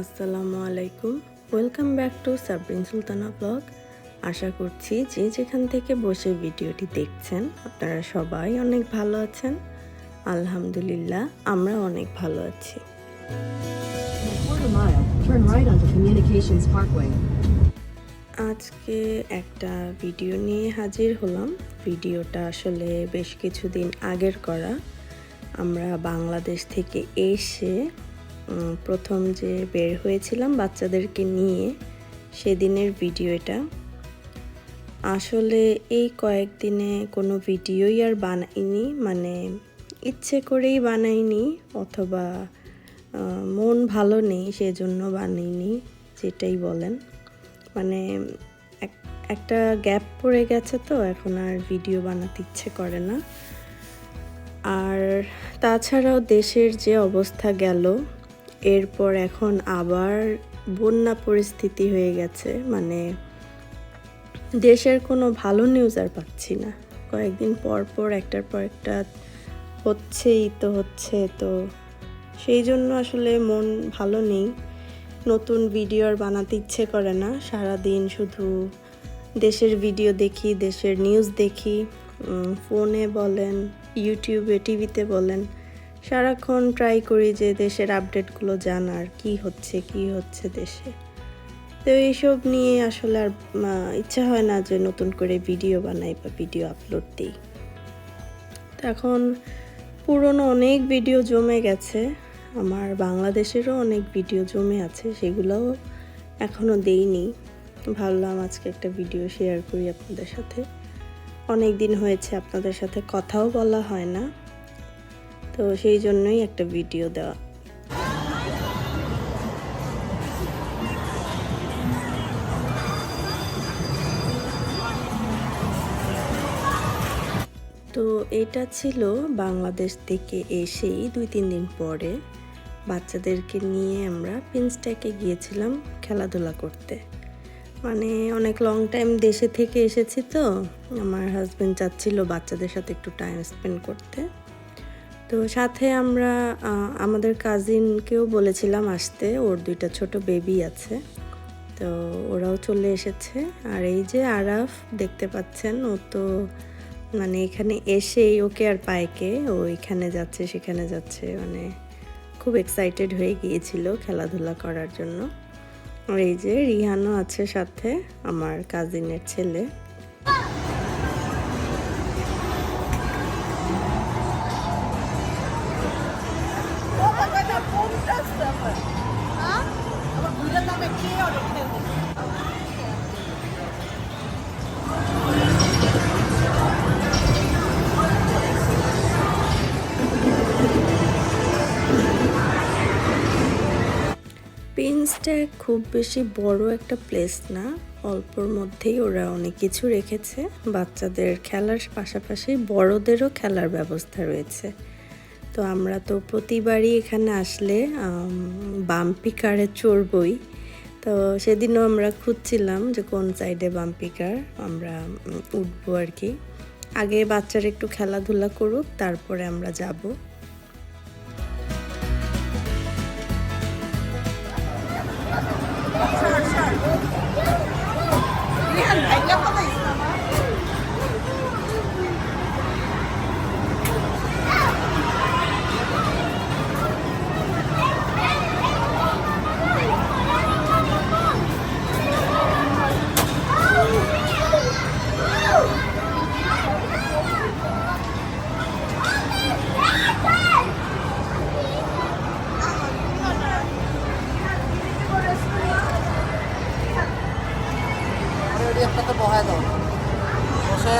আসসালামু আলাইকুম। Welcome back to Sabrin Sultana blog আশা করছি যে যেখান থেকে বসে ভিডিওটি দেখছেন আপনারা সবাই অনেক ভালো আছেন। আলহামদুলিল্লাহ আমরা অনেক ভালো আছি. আজকে একটা ভিডিও নিয়ে হাজির হলাম। ভিডিওটা আসলে বেশ কিছুদিন আগের করা। আমরা বাংলাদেশ থেকে এসে প্রথম যে বের হয়েছিলাম বাচ্চাদেরকে নিয়ে, সেদিনের ভিডিও এটা। আসলে এই কয়েকদিনে কোনো ভিডিওই আর বানাইনি মানে ইচ্ছে করেই বানাইনি, অথবা মন ভালো নেই সেজন্য বানাইনি, যেটাই বলেন। মানে এক- একটা গ্যাপ পড়ে গেছে তো, এখন আর ভিডিও বানাতে ইচ্ছে করে না। আর তাছাড়াও দেশের যে অবস্থা গেল এরপর এখন আবার বন্যা পরিস্থিতি হয়ে গেছে মানে দেশের কোনো ভালো নিউজ আর পাচ্ছি না। কয়েকদিন পর পর একটার পর একটা হচ্ছেই তো হচ্ছে, তো সেই জন্য আসলে মন ভালো নেই। নতুন ভিডিও আর বানাতে ইচ্ছে করে না সারা দিন শুধু দেশের ভিডিও দেখি, দেশের নিউজ দেখি ফোনে বলেন ইউটিউবে টিভিতে বলেন। সারাক্ষণ ট্রাই করি যে দেশের আপডেটগুলো জানার, কি হচ্ছে কি হচ্ছে দেশে। তো এইসব নিয়ে আসলে আর ইচ্ছা হয় না যে নতুন করে ভিডিও বানাই বা ভিডিও আপলোড দিই। তো এখন পুরনো অনেক ভিডিও জমে গেছে, আমার বাংলাদেশেরও অনেক ভিডিও জমে আছে, সেগুলোও এখনও দেইনি। ভাবলাম আজকে একটা ভিডিও শেয়ার করি আপনাদের সাথে। অনেক দিন হয়েছে আপনাদের সাথে কথাও বলা হয় না। তো সেই জন্যই একটা ভিডিও দেওয়া। তো এটা ছিল বাংলাদেশ থেকে এসেই দুই, তিন দিন পরে বাচ্চাদেরকে নিয়ে আমরা পিন্সট্যাকে গিয়েছিলাম খেলাধুলা করতে। মানে অনেক লং টাইম দেশে থেকে এসেছি তো। আমার হাজব্যান্ড চাচ্ছিল বাচ্চাদের সাথে একটু টাইম স্পেন্ড করতে। তো সাথে আমরা আমাদের কাজিনকেও বলেছিলাম আসতে, ওর দুইটা ছোট বেবি আছে। তো ওরাও চলে এসেছে। আর এই যে আরাফ, দেখতে পাচ্ছেন, ও তো মানে এখানে এসেই ওকে আর পায়কে, ও এখানে যাচ্ছে, সেখানে যাচ্ছে মানে খুব এক্সাইটেড হয়ে গিয়েছিল খেলাধুলা করার জন্য। আর এই যে রিহানও আছে সাথে, আমার কাজিনের ছেলে। পিন্সট্যাক খুব বেশি বড় একটা প্লেস না, অল্পর মধ্যেই ওরা অনেক কিছু রেখেছে। বাচ্চাদের খেলার পাশাপাশি বড়দেরও খেলার ব্যবস্থা রয়েছে। তো আমরা তো প্রতিবারই এখানে আসলে বাম্পি কারে চড়বই। তো সেদিনও আমরা খুঁজছিলাম যে কোন সাইডে বাম্পি কার আমরা উঠবো আর কি। আগে বাচ্চারা একটু খেলাধুলা করুক, তারপরে আমরা যাব। একটা তো বহায় দাও বসে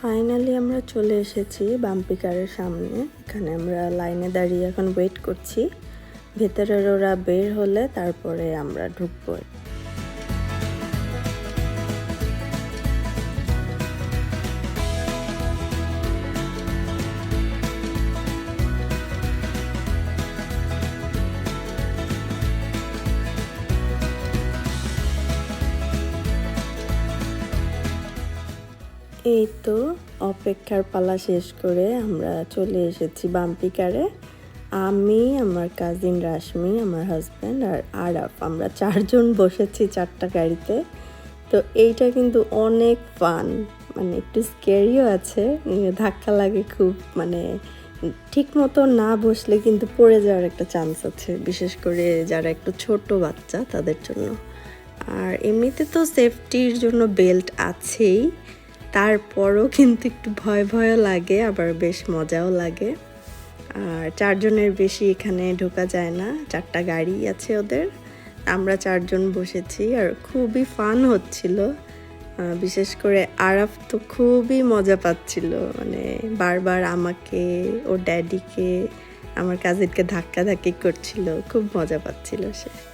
ফাইনালি আমরা চলে এসেছি বাম্পি কারের সামনে। এখানে আমরা লাইনে দাঁড়িয়ে এখন ওয়েট করছি। ভেতরের ওরা বের হলে তারপরে আমরা ঢুকবো। এই তো অপেক্ষার পালা শেষ করে আমরা চলে এসেছি বাম্পিকারে। আমি, আমার কাজিন রাশমি, আমার হাজব্যান্ড আর আরাফ। আমরা চারজন বসেছি চারটা গাড়িতে। তো এইটা কিন্তু অনেক ফান মানে একটু স্কেরিও আছে। ধাক্কা লাগে খুব মানে ঠিক মতো না বসলে কিন্তু পড়ে যাওয়ার একটা চান্স আছে, বিশেষ করে যারা একটু ছোট বাচ্চা তাদের জন্য। আর এমনিতে তো সেফটির জন্য বেল্ট আছেই। তারপরও কিন্তু একটু ভয় ভয়ও লাগে, আবার বেশ মজাও লাগে। আর চারজনের বেশি এখানে ঢোকা যায় না, চারটা গাড়ি আছে ওদের। আমরা চারজন বসেছি আর খুবই ফান হচ্ছিল। বিশেষ করে আরাফ তো খুবই মজা পাচ্ছিল। মানে বারবার আমাকে, ওর ড্যাডিকে আমার কাজিনকে ধাক্কা ধাক্কি করছিল। খুব মজা পাচ্ছিল সে।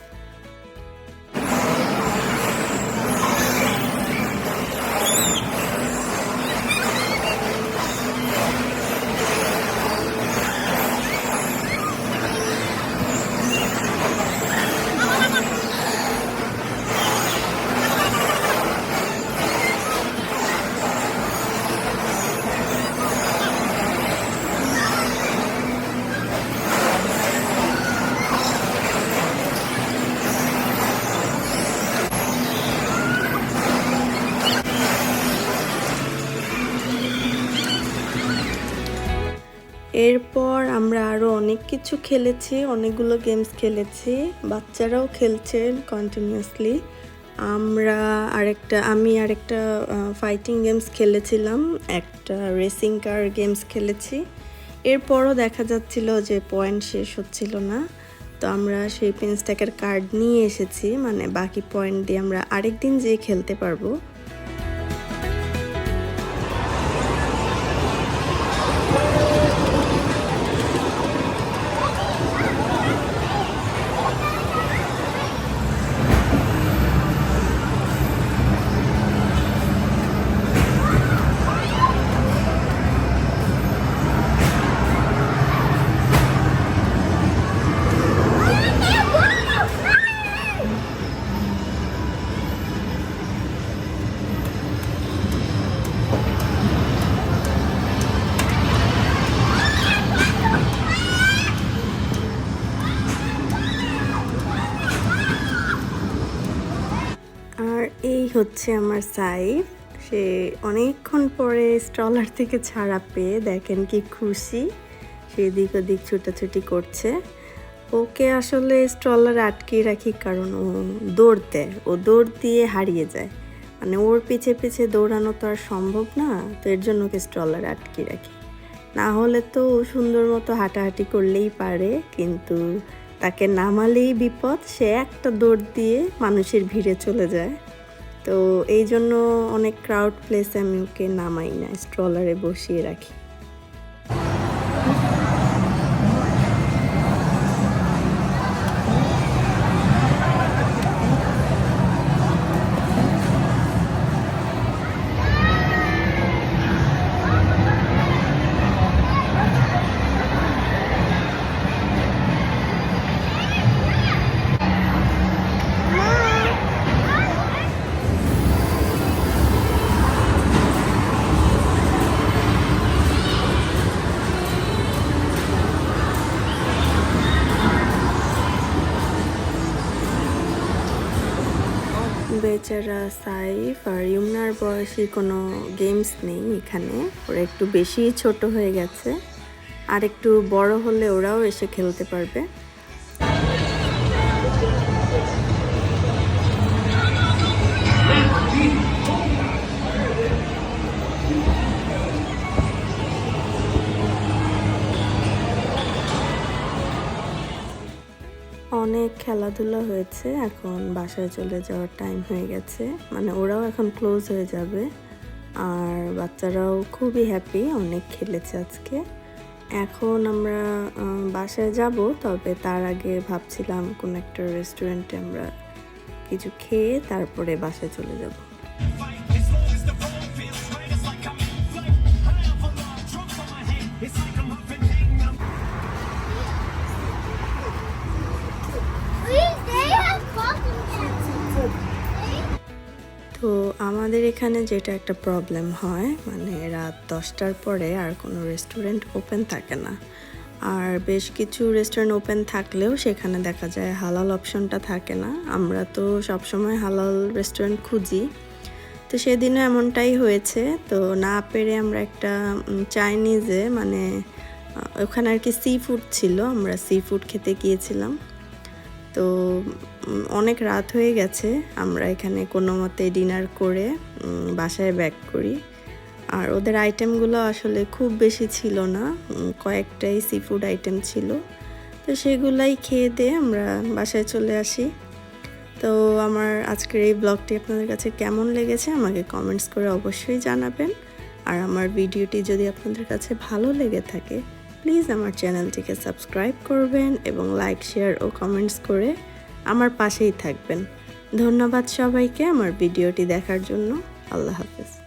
এরপর আমরা আরও অনেক কিছু খেলেছি, অনেকগুলো গেমস খেলেছি। বাচ্চারাও খেলছেন কন্টিনিউয়াসলি আমরা আরেকটা, আমি আরেকটা ফাইটিং গেমস খেলেছিলাম, একটা রেসিং কার গেমস খেলেছি। এরপরও দেখা যাচ্ছিল যে পয়েন্ট শেষ হচ্ছিল না। তো আমরা সেই পেন্সট্যাকের কার্ড নিয়ে এসেছি মানে বাকি পয়েন্ট দিয়ে আমরা আরেক দিন যেয়ে খেলতে পারব। হচ্ছে আমার সাইফ। সে অনেকক্ষণ পরে স্ট্রলার থেকে ছাড়া পেয়ে দেখেন কি খুশি, সে এদিক ওদিক ছুটাছুটি করছে। ওকে আসলে স্ট্রলার আটকে রাখি কারণ ও দৌড় দেয় ও দৌড় দিয়ে হারিয়ে যায়। মানে ওর পিছে পিছে দৌড়ানো তো আর সম্ভব না, তো এর জন্য ওকে স্ট্রলার আটকে রাখি। না হলে তো ও সুন্দর মতো হাঁটাহাঁটি করলেই পারে, কিন্তু তাকে নামালেই বিপদ, সে একটা দৌড় দিয়ে মানুষের ভিড়ে চলে যায়। তো এই জন্য অনেক ক্রাউড প্লেসে আমি ওকে নামাই না স্ট্রলারে বসিয়ে রাখি। বেচারা সাইফ আর ইমনার বয়সী কোনো গেমস নেই এখানে। ওরা একটু বেশি ছোট হয়ে গেছে। আর একটু বড় হলে ওরাও এসে খেলতে পারবে। অনেক খেলাধুলা হয়েছে, এখন বাসায় চলে যাওয়ার টাইম হয়ে গেছে। মানে ওরাও এখন ক্লোজ হয়ে যাবে। আর বাচ্চারাও খুবই হ্যাপি অনেক খেলেছে আজকে। এখন আমরা বাসায় যাব, তবে তার আগে ভাবছিলাম কোনো একটা রেস্টুরেন্টে আমরা কিছু খেয়ে তারপরে বাসায় চলে যাব। তো আমাদের এখানে যেটা একটা প্রবলেম হয় মানে রাত দশটার পরে আর কোনো রেস্টুরেন্ট ওপেন থাকে না। আর বেশ কিছু রেস্টুরেন্ট ওপেন থাকলেও সেখানে দেখা যায় হালাল অপশনটা থাকে না। আমরা তো সবসময় হালাল রেস্টুরেন্ট খুঁজি। তো সেদিনও এমনটাই হয়েছে। তো না পেরে আমরা একটা চাইনিজে মানে ওখানে আর কি সি ফুড ছিল। আমরা সি ফুড খেতে গিয়েছিলাম। তো অনেক রাত হয়ে গেছে। আমরা এখানে কোনো মতে ডিনার করে বাসায় ব্যাক করি। আর ওদের আইটেমগুলো আসলে খুব বেশি ছিল না কয়েকটাই সি ফুড আইটেম ছিল। তো সেগুলাই খেয়ে দিয়ে আমরা বাসায় চলে আসি। তো আমার আজকের এই ব্লগটি আপনাদের কাছে কেমন লেগেছে আমাকে কমেন্টস করে অবশ্যই জানাবেন। আর আমার ভিডিওটি যদি আপনাদের কাছে ভালো লেগে থাকে প্লিজ আমার চ্যানেলটিকে সাবস্ক্রাইব করবেন এবং লাইক, শেয়ার ও কমেন্টস করে আমার পাশেই থাকবেন। ধন্যবাদ সবাইকে আমার ভিডিওটি দেখার জন্য। আল্লাহ হাফেজ।